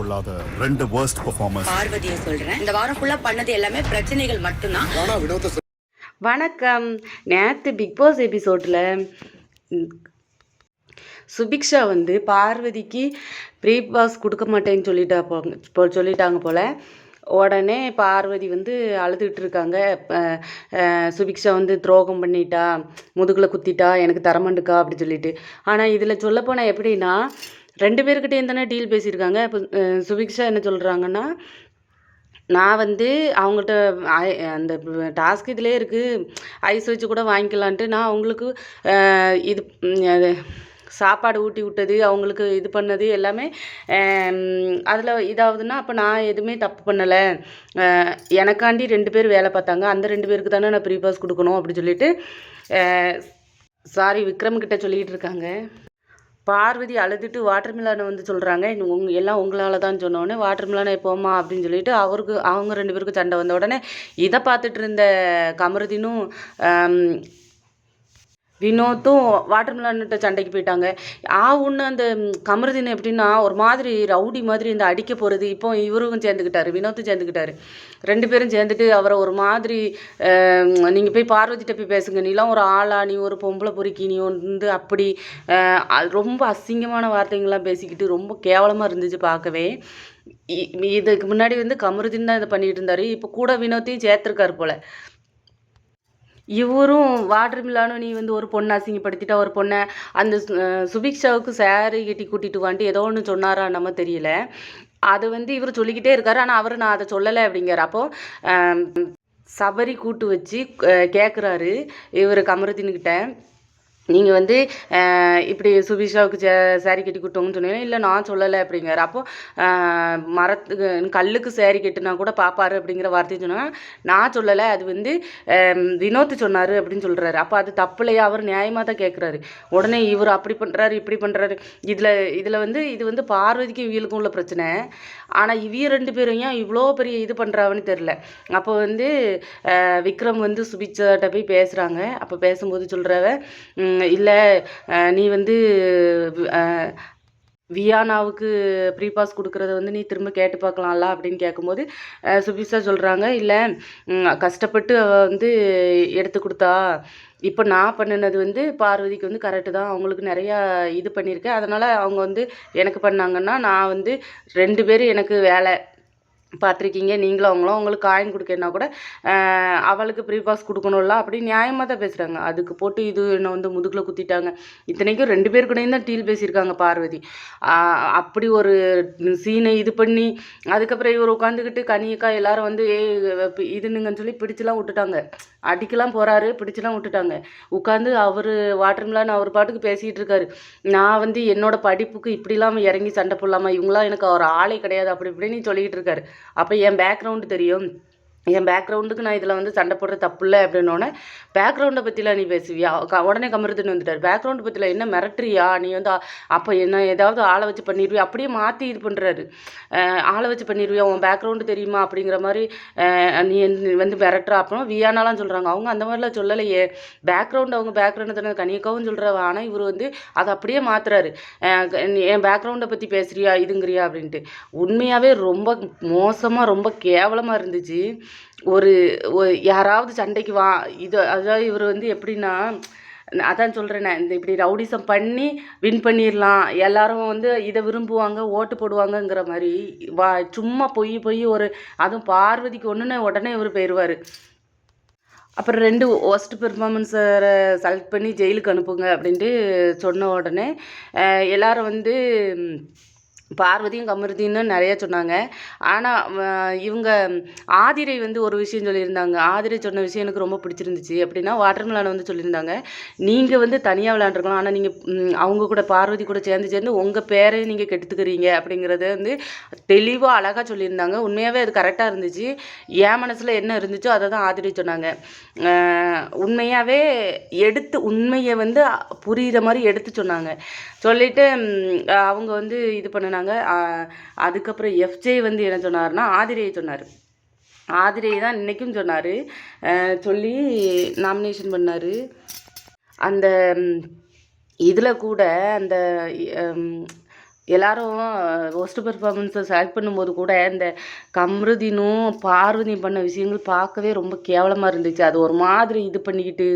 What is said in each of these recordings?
கொள்ளாத ரெண்டு worst performers பார்வதியை சொல்றேன். இந்த வாரம் ஃபுல்லா பண்ணது எல்லாமே பிரச்சனைகள் மட்டும்தான். ராணா வினோத வணக்கம். நேற்று பிக் பாஸ் எபிசோடில் சுபிக்ஷா வந்து பார்வதிக்கு ப்ரீ பாஸ் கொடுக்க மாட்டேன்னு சொல்லிட்டா போ சொல்லிட்டாங்க போல். உடனே பார்வதி வந்து அழுதுகிட்டு இருக்காங்க. சுபிக்ஷா வந்து துரோகம் பண்ணிட்டா முதுகில் குத்திட்டா எனக்கு தரமாண்டுக்கா அப்படி சொல்லிட்டு. ஆனால் இதில் சொல்லப்போனால் எப்படின்னா ரெண்டு பேர்கிட்டயும் தானே டீல் பேசியிருக்காங்க. இப்போ சுபிக்ஷா என்ன சொல்கிறாங்கன்னா நான் வந்து அவங்கள்ட்ட அந்த டாஸ்க் இதிலே இருக்குது ஐஸ் வச்சு கூட வாங்கிக்கலான்ட்டு நான் அவங்களுக்கு இது சாப்பாடு ஊட்டி விட்டது அவங்களுக்கு இது பண்ணது எல்லாமே அதில் இதாகுதுன்னா அப்போ நான் எதுவுமே தப்பு பண்ணலை. எனக்காண்டி ரெண்டு பேர் வேலை பார்த்தாங்க. அந்த ரெண்டு பேருக்கு தானே நான் ப்ரீ பாஸ் கொடுக்கணும் அப்படின்னு சொல்லிட்டு சாரி விக்ரம் கிட்ட சொல்லிகிட்டு இருக்காங்க. பார்வதி அழுதுட்டு வாட்டர் மிலானை வந்து சொல்கிறாங்க உங் எல்லாம் உங்களால் தான் சொன்னோடனே வாட்டர் மிலானை போமா அப்படின்னு சொல்லிட்டு அவருக்கு அவங்க ரெண்டு பேருக்கும் சண்டை வந்த உடனே இதை பார்த்துட்டு இருந்த கமருதினும் வினோத்தும் வாட்டர் சண்டைக்கு போயிட்டாங்க. ஆ ஒன்று அந்த கமருதீன் எப்படின்னா ஒரு மாதிரி ரவுடி மாதிரி இந்த அடிக்க போகிறது இப்போ இவரும் சேர்ந்துக்கிட்டாரு வினோத்தும் சேர்ந்துக்கிட்டாரு. ரெண்டு பேரும் சேர்ந்துட்டு அவரை ஒரு மாதிரி நீங்கள் போய் பார்வதிட்ட போய் பேசுங்க. நீலாம் ஒரு ஆளா நீ ஒரு பொம்பளை பொறுக்கி நீ வந்து அப்படி ரொம்ப அசிங்கமான வார்த்தைங்கள்லாம் பேசிக்கிட்டு ரொம்ப கேவலமாக இருந்துச்சு பார்க்கவே. இ- இதுக்கு முன்னாடி வந்து கமருதீன் தான் இதை பண்ணிகிட்டு இருந்தார். இப்போ கூட வினோத்தையும் சேர்த்துருக்காரு போல். இவரும் வாட்டர் மில்லானும் நீ வந்து ஒரு பொண்ணை அசிங்கப்படுத்திட்டா ஒரு பொண்ணை அந்த சுபிக்ஷாவுக்கு saree கட்டி கூட்டிட்டு வான்ட்டு ஏதோ ஒன்று சொன்னாரா நம்ம தெரியல. அது வந்து இவர் சொல்லிக்கிட்டே இருக்காரு. ஆனால் அவர் நான் அதை சொல்லலை அப்படிங்கிறார். அப்போ சபரி கூட்டு வச்சு கேட்குறாரு இவர் கமருதீன்கிட்ட. நீங்கள் வந்து இப்படி சுபிஷாவுக்கு சே சாரி கட்டி கொடுத்தோங்கன்னு சொன்னீங்கன்னா இல்லை நான் சொல்லலை அப்படிங்கிறார். அப்போது மரத்துக்கு கல்லுக்கு சாரி கட்டுனா கூட பார்ப்பாரு அப்படிங்கிற வார்த்தையை சொன்னாங்க நான் சொல்லலை. அது வந்து அஹ், வினோத் சொன்னார் அப்படின்னு சொல்கிறாரு அப்போ அது தப்புலையா? அவர் நியாயமாக தான் கேட்குறாரு உடனே இவர் அப்படி பண்ணுறாரு இப்படி பண்ணுறாரு இதில் இதில் வந்து இது வந்து பார்வதிக்கும் இவங்களுக்கும் உள்ள பிரச்சனை. ஆனால் இவிய ரெண்டு பேரும் ஏன் இவ்வளோ பெரிய இது பண்ணுறாங்கன்னு தெரில அப்போ வந்து விக்ரம் வந்து சுபிச்சாட்ட போய் பேசுகிறாங்க அப்போ பேசும்போது சொல்கிறவ இல்லை நீ வந்து வியானாவுக்கு ப்ரீ பாஸ் கொடுக்குறத வந்து நீ திரும்ப கேட்டு பார்க்கலாம்ல அப்படின்னு கேட்கும்போது அஹ், சொல்கிறாங்க இல்லை கஷ்டப்பட்டு அவள் வந்து எடுத்து கொடுத்தா இப்போ நான் பண்ணினது வந்து பார்வதிக்கு வந்து கரெக்டு தான். அவங்களுக்கு நிறையா இது பண்ணியிருக்கேன். அதனால் அவங்க வந்து எனக்கு பண்ணாங்கன்னா நான் வந்து ரெண்டு பேரும் எனக்கு வேலை. பார்த்துருக்கீங்க. நீங்களும் அவங்களும் அவங்களுக்கு காயின் கொடுக்கணுன்னா கூட அவளுக்கு ப்ரீ பாஸ் கொடுக்கணும்ல. அப்படி நியாயமாக தான் பேசுகிறாங்க அதுக்கு போட்டு இது என்ன வந்து முதுகில் குத்திட்டாங்க. இத்தனைக்கும் ரெண்டு பேர் கூடயும் தான் டீல் பேசியிருக்காங்க பார்வதி. அப்படி ஒரு சீனை இது பண்ணி அதுக்கப்புறம் இவர் உட்காந்துக்கிட்டு கனியக்கா எல்லாரும் வந்து ஏ இதுனுங்கன்னு சொல்லி பிடிச்செலாம் விட்டுட்டாங்க. அடிக்கலாம் போகிறாரு பிடிச்சலாம் விட்டுட்டாங்க. உட்காந்து அவர் வாட்டர் மிலான் அவர் பாட்டுக்கு பேசிகிட்டு இருக்காரு. நான் வந்து என்னோட படிப்புக்கு இப்படிலாம் இறங்கி சண்டை போடலாமா? இவங்களாம் எனக்கு ஒரு ஆளே கிடையாது அப்படி இப்படின்னு சொல்லிக்கிட்டு இருக்காரு. அப்போ என் பேக்ரவுண்டு தெரியும். என் பேக்ரவுண்டுக்கு நான் இதில் வந்து சண்டை போடுற தப்பு இல்லை அப்படின்னோடனே பேக்ரவுண்டை பற்றிலாம் நீ பேசுவியா? க- உடனே கமருதுன்னு வந்துட்டார். பேக்ரவுண்டை பற்றிலாம் என்ன மிரட்டுறியா? நீ வந்து அப்போ என்ன ஏதாவது ஆளை வச்சு பண்ணிடுவியா அப்படியே மாற்றி இது பண்ணுறாரு ஆளை வச்சு பண்ணிடுவியா உன் பேக்ரவுண்டு தெரியுமா? அப்படிங்கிற மாதிரி நீ வந்து- மிரட்டுற? அப்புறம் வியானாலாம் சொல்கிறாங்க அவங்க அந்த மாதிரிலாம் சொல்லலையே. பேக்ரவுண்ட் அவங்க பேக்ரவுண்டு தானே கனியக்காவும் சொல்கிறவ ஆனால் இவர் வந்து அதை அப்படியே மாற்றுறாரு என் பேக்ரவுண்டை பற்றி பேசுகிறியா இதுங்கிறியா? அப்படின்ட்டு. உண்மையாகவே ரொம்ப மோசமாக ரொம்ப கேவலமாக இருந்துச்சு. ஒரு ஒரு யாராவது சண்டைக்கு வா இது அதாவது இவர் வந்து எப்படின்னா அதான் சொல்கிறேனே இந்த இப்படி ரவுடிசம் பண்ணி வின் பண்ணிடலாம் எல்லாரும் வந்து இதை விரும்புவாங்க ஓட்டு போடுவாங்கங்கிற மாதிரி வா சும்மா பொய் பொய் ஒரு அதுவும் பார்வதிக்கு ஒன்றுன்னு உடனே இவர் போயிடுவார் அப்புறம் ரெண்டு ஒஸ்ட் பெர்ஃபார்மன்ஸை செலக்ட் பண்ணி ஜெயிலுக்கு அனுப்புங்க அப்படின்ட்டு சொன்ன உடனே எல்லாரும் வந்து பார்வதியும் கமருதின்னு நிறைய சொன்னாங்க. ஆனால் இவங்க ஆதிரை வந்து ஒரு விஷயம் சொல்லியிருந்தாங்க. ஆதிரை சொன்ன விஷயம் எனக்கு ரொம்ப பிடிச்சிருந்துச்சு. அப்படின்னா வாட்டர் மிலான் வந்து சொல்லியிருந்தாங்க. நீங்கள் வந்து தனியாக விளாண்டுருக்கலாம் ஆனால் நீங்கள் அவங்க கூட பார்வதி கூட சேர்ந்து சேர்ந்து உங்கள் பேரையும் நீங்கள் கெடுத்துக்கிறீங்க அப்படிங்கிறத வந்து தெளிவாக அழகாக சொல்லியிருந்தாங்க. உண்மையாகவே அது கரெக்டாக இருந்துச்சு. என் மனசில் என்ன இருந்துச்சோ அதை தான் ஆதிரை சொன்னாங்க. உண்மையாகவே எடுத்து உண்மையை வந்து புரிகிற மாதிரி எடுத்து சொன்னாங்க. சொல்லிவிட்டு அவங்க வந்து இது பண்ணினாங்க. சொன்னாங்க. அதுக்கப்புறம் எஃப்ஜே வந்து என்ன சொன்னார்னா ஆதிரியை சொன்னார். ஆதிரியை தான் இன்றைக்கும் சொன்னார். சொல்லி நாமினேஷன் பண்ணார். அந்த இதில் கூட அந்த எல்லாரும் ஒஸ்ட் பெர்ஃபார்மன்ஸை செலக்ட் பண்ணும்போது கூட இந்த கம்ருதினும் பார்வதியும் பண்ண விஷயங்கள் பார்க்கவே ரொம்ப கேவலமாக இருந்துச்சு. அது ஒரு மாதிரி இது பண்ணிக்கிட்டு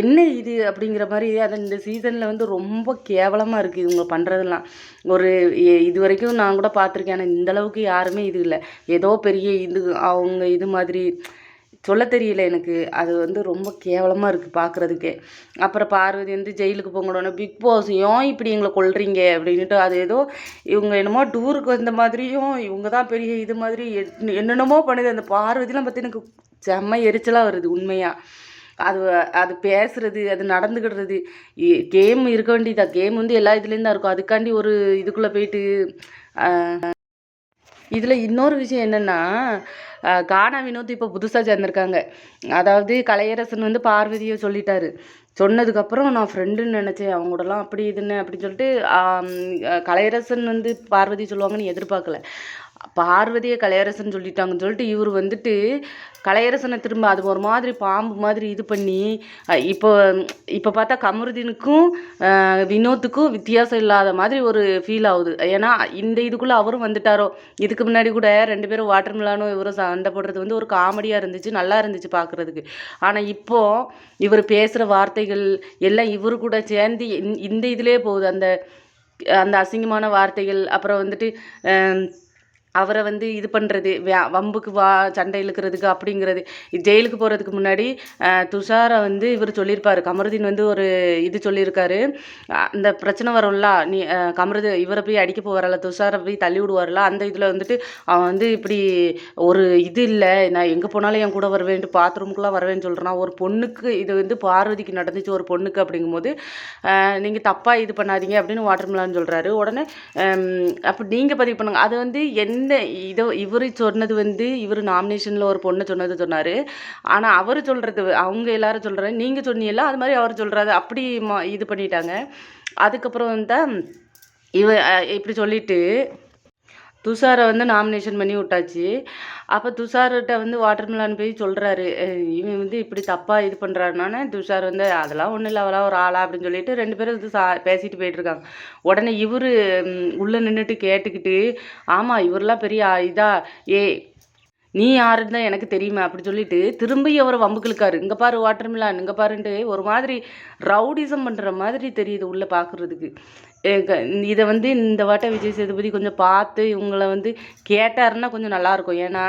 என்ன இது அப்படிங்கிற மாதிரி அது இந்த சீசனில் வந்து ரொம்ப கேவலமாக இருக்குது இவங்க பண்ணுறதெல்லாம் ஒரு இது வரைக்கும் நான் கூட பார்த்துருக்கேன். ஆனால் இந்தளவுக்கு யாருமே இது இல்லை. ஏதோ பெரிய இது அவங்க இது மாதிரி சொல்ல தெரியல எனக்கு. அது வந்து ரொம்ப கேவலமாக இருக்குது பார்க்குறதுக்கே. அப்புறம் பார்வதி வந்து ஜெயிலுக்கு போங்கடனே பிக் பாஸ் ஏன் இப்படி எங்களை கொள்றீங்க அப்படின்ட்டு அது ஏதோ இவங்க என்னமோ டூருக்கு வந்த மாதிரியும் இவங்க தான் பெரிய இது மாதிரி என்னென்னமோ பண்ணுது. அந்த பார்வதிலாம் பார்த்து எனக்கு செம்ம எரிச்சலாக வருது உண்மையாக அது அது பேசுறது அது நடந்துக்கிடுறது கேம் இருக்க வேண்டியதா? கேம் வந்து எல்லா இதுலேயும் தான் இருக்கும். அதுக்காண்டி ஒரு இதுக்குள்ளே போயிட்டு இதில் இன்னொரு விஷயம் என்னென்னா கானா வினோத் இப்போ புதுசாக சேர்ந்துருக்காங்க. அதாவது கலையரசன் வந்து பார்வதியை சொல்லிட்டாரு. சொன்னதுக்கப்புறம் நான் ஃப்ரெண்டுன்னு நினச்சேன். அவங்க கூடலாம் அப்படி இதுன்னு அப்படின்னு சொல்லிட்டு கலையரசன் வந்து பார்வதி சொல்லுவாங்கன்னு எதிர்பார்க்கல. பார்வதியை கலையரசன் சொல்லிட்டாங்கன்னு சொல்லிட்டு இவர் வந்துட்டு கலையரசனை திரும்ப அது ஒரு மாதிரி பாம்பு மாதிரி இது பண்ணி இப்போ இப்போ பார்த்தா கமருதீனுக்கும் வினோத்துக்கும் வித்தியாசம் இல்லாத மாதிரி ஒரு ஃபீல் ஆகுது. ஏன்னா இந்த இதுக்குள்ளே அவரும் வந்துட்டாரோ? இதுக்கு முன்னாடி கூட ரெண்டு பேரும் வாட்டர் மிலானும் இவரும் சண்டை போடுறது வந்து ஒரு காமெடியாக இருந்துச்சு நல்லா இருந்துச்சு பார்க்குறதுக்கு. ஆனால் இப்போ இவர் பேசுகிற வார்த்தைகள் எல்லாம் இவரு கூட சேர்ந்து இந்த- இதிலே இதுலேயே போகுது. அந்த அந்த அசிங்கமான வார்த்தைகள் அப்புறம் வந்துட்டு அவரை வந்து இது பண்ணுறது வம்புக்கு வா சண்டை இழுக்கிறதுக்கு அப்படிங்கிறது. ஜெயிலுக்கு போகிறதுக்கு முன்னாடி துஷாரை வந்து இவர் சொல்லியிருப்பார். கமருதீன் வந்து ஒரு இது சொல்லியிருக்காரு. அந்த பிரச்சனை வரும்ல நீ கமருது இவரை போய் அடிக்க போவார்ல துஷாரை போய் தள்ளி விடுவார்ல அந்த இதில் வந்துட்டு அவன் வந்து இப்படி ஒரு இது இல்லை நான் எங்கே போனாலும் என் கூட வருவேன்ட்டு பாத்ரூமுக்குலாம் வருவேன்னு சொல்கிறான் ஒரு பொண்ணுக்கு இது வந்து பார்வதிக்கு நடந்துச்சு ஒரு பொண்ணுக்கு அப்படிங்கும்போது நீங்கள் தப்பாக இது பண்ணாதீங்க அப்படின்னு வாட்டர்மிலான் சொல்கிறாரு உடனே அப்போ நீங்கள் பதிவு பண்ணுங்க. அது வந்து என் இந்த இதோ இவர் சொன்னது வந்து இவர் நாமினேஷனில் ஒரு பொண்ணை சொன்னது சொன்னார். ஆனால் அவர் சொல்கிறது அவங்க எல்லாரும் சொல்கிறாரு நீங்கள் சொன்னீங்களா அது மாதிரி அவர் சொல்கிறாரு அப்படி இது பண்ணிட்டாங்க. அதுக்கப்புறம் தான் இவ இப்படி சொல்லிட்டு துஷாரை வந்து நாமினேஷன் பண்ணி விட்டாச்சு. அப்போ துஷார்கிட்ட வந்து வாட்டர்மிலான் போய் சொல்கிறாரு இவன் வந்து இப்படி தப்பாக இது பண்ணுறாருனானே துஷார் வந்து அதெல்லாம் ஒன்றும் இல்லை அவளாக ஒரு ஆளா? அப்படின்னு சொல்லிட்டு ரெண்டு பேரும் இது சா பேசிட்டு போயிட்டுருக்காங்க உடனே இவர் உள்ளே நின்றுட்டு கேட்டுக்கிட்டு ஆமாம் இவரெல்லாம் பெரிய இதா ஏ நீ யாருன்னு தான் எனக்கு தெரியுமா அப்படி சொல்லிட்டு திரும்பி அவர் வம்புக்கிழுக்காரு. இங்கே பாரு வாட்டர்மிலான் இங்கே பாருன்ட்டு ஒரு மாதிரி ரவுடிசம் பண்ணுற மாதிரி தெரியுது உள்ளே பார்க்குறதுக்கு இதை வந்து இந்த வாட்டை விஜய் சேதுபதி கொஞ்சம் பார்த்து இவங்கள வந்து கேட்டாருன்னா கொஞ்சம் நல்லாயிருக்கும் ஏன்னா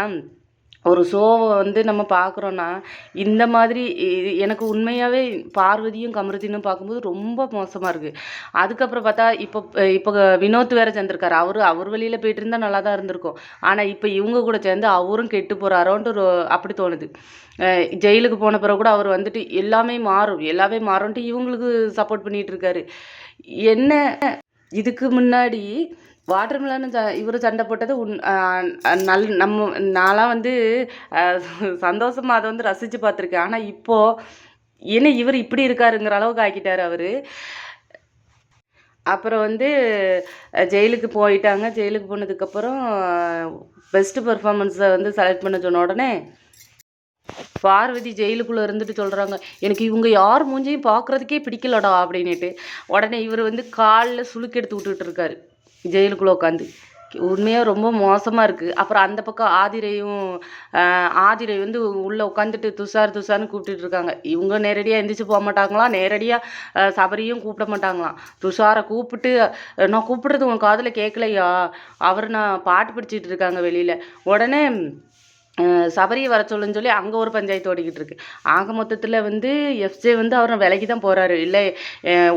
ஒரு ஷோவை வந்து நம்ம பார்க்குறோன்னா இந்த மாதிரி எனக்கு உண்மையாகவே பார்வதியும் கமருதினும் பார்க்கும்போது ரொம்ப மோசமாக இருக்குது அதுக்கப்புறம் பார்த்தா இப்போ இப்போ வினோத் வேற சேர்ந்துருக்காரு. அவர் அவர் வழியில் போயிட்டு இருந்தால் நல்லா தான் இருந்திருக்கும். ஆனால் இப்போ இவங்க கூட சேர்ந்து அவரும் கெட்டு போகிறாரோன்ட்டு ஒரு அப்படி தோணுது. ஜெயிலுக்கு போன பிறகு கூட அவர் வந்துட்டு எல்லாமே மாறும். எல்லாமே மாறும்ட்டு இவங்களுக்கு சப்போர்ட் பண்ணிகிட்டு இருக்காரு. என்ன இதுக்கு முன்னாடி வாட்டர் மிலான் இவர் சண்டை போட்டது உன் நல் நம்ம நான்லாம் வந்து சந்தோஷமாக அதை வந்து ரசித்து பார்த்துருக்கேன் ஆனால் இப்போது ஏன்னா இவர் இப்படி இருக்காருங்கிற அளவுக்கு ஆக்கிட்டார் அவர். அப்புறம் வந்து ஜெயிலுக்கு போயிட்டாங்க. ஜெயிலுக்கு போனதுக்கப்புறம் பெஸ்ட்டு பெர்ஃபார்மன்ஸை வந்து செலக்ட் பண்ண சொன்ன உடனே பார்வதி ஜெயிலுக்குள்ளே இருந்துட்டு சொல்கிறாங்க எனக்கு இவங்க யார் மூஞ்சியும் பார்க்குறதுக்கே பிடிக்கலடா அப்படின்னுட்டு. உடனே இவர் வந்து காலில் சுளுக்கு எடுத்து விட்டுட்டு இருக்காரு. ஜெயிலுக்குள்ளே உட்காந்து உண்மையாக ரொம்ப மோசமாக இருக்குது அப்புறம் அந்த பக்கம் ஆதிரையும் ஆதிரை வந்து உள்ளே உட்காந்துட்டு துஷார் துஷார்னு கூப்பிட்டுட்டு இருக்காங்க. இவங்க நேரடியாக எந்திரிச்சு போக மாட்டாங்களாம் நேரடியாக சபரியும் கூப்பிட மாட்டாங்களாம். துஷாரை கூப்பிட்டு நான் கூப்பிடுறது உன் காதில் கேட்கலையா அவர் நான் பாட்டு பிடிச்சிட்டு இருக்காங்க வெளியில். உடனே சபரியை வர சொல்லுன்னு சொல்லி அங்கே ஒரு பஞ்சாயத்து ஓடிக்கிட்டு இருக்கு. ஆக மொத்தத்தில் வந்து எஃப்ஜே வந்து அவர் விலைக்கு தான் போகிறாரு இல்லை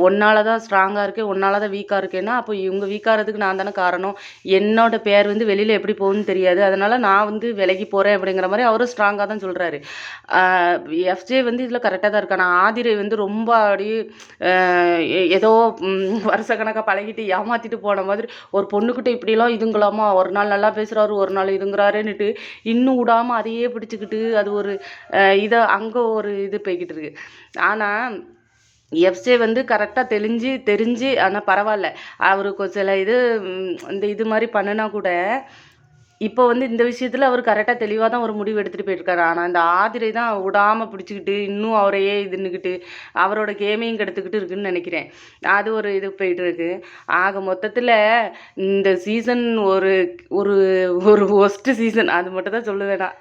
ஒன்னால் தான் ஸ்ட்ராங்காக இருக்குது ஒன்னால் தான் வீக்காக இருக்கேன்னா அப்போ இவங்க வீக்காகிறதுக்கு நான் தானே காரணம். என்னோட பேர் வந்து வெளியில் எப்படி போகுதுன்னு தெரியாது. அதனால் நான் வந்து விலகி போகிறேன் அப்படிங்கிற மாதிரி அவரும் ஸ்ட்ராங்காக தான் சொல்கிறாரு எஃப்ஜே வந்து இதில் கரெக்டாக தான் இருக்கான். ஆதிரை வந்து ரொம்ப அப்படியே ஏதோ வருஷ கணக்காக பழகிட்டு ஏமாற்றிட்டு போன மாதிரி ஒரு பொண்ணுக்கிட்ட இப்படிலாம் இதுங்களாமா? ஒரு நாள் நல்லா பேசுகிறாரு ஒரு நாள் இதுங்கிறாருன்னுட்டு இன்னும் விடாமல் அதையே பிடிச்சிக்கிட்டு அது ஒரு இதை அங்கே ஒரு இது போய்கிட்டு இருக்கு. ஆனால் எஃப்ஜே வந்து கரெக்டாக தெளிஞ்சு தெரிஞ்சு ஆனால் பரவாயில்ல. அவருக்கு சில இது இந்த இது மாதிரி பண்ணுனா கூட இப்போ வந்து இந்த விஷயத்தில் அவர் கரெக்டாக தெளிவாக தான் ஒரு முடிவு எடுத்துகிட்டு போயிருக்காரு. ஆனால் இந்த ஆதிரை தான் விடாமல் பிடிச்சிக்கிட்டு இன்னும் அவரையே இதுன்னுக்கிட்டு அவரோட கேமையும் கெடுத்துக்கிட்டு இருக்குன்னு நினைக்கிறேன். அது ஒரு இது போயிட்டு இருக்கு. ஆக மொத்தத்தில் இந்த சீசன் ஒரு ஒரு ஒரு ஒஸ்ட்டு சீசன் அது மட்டும் தான் சொல்லுவேன் நான்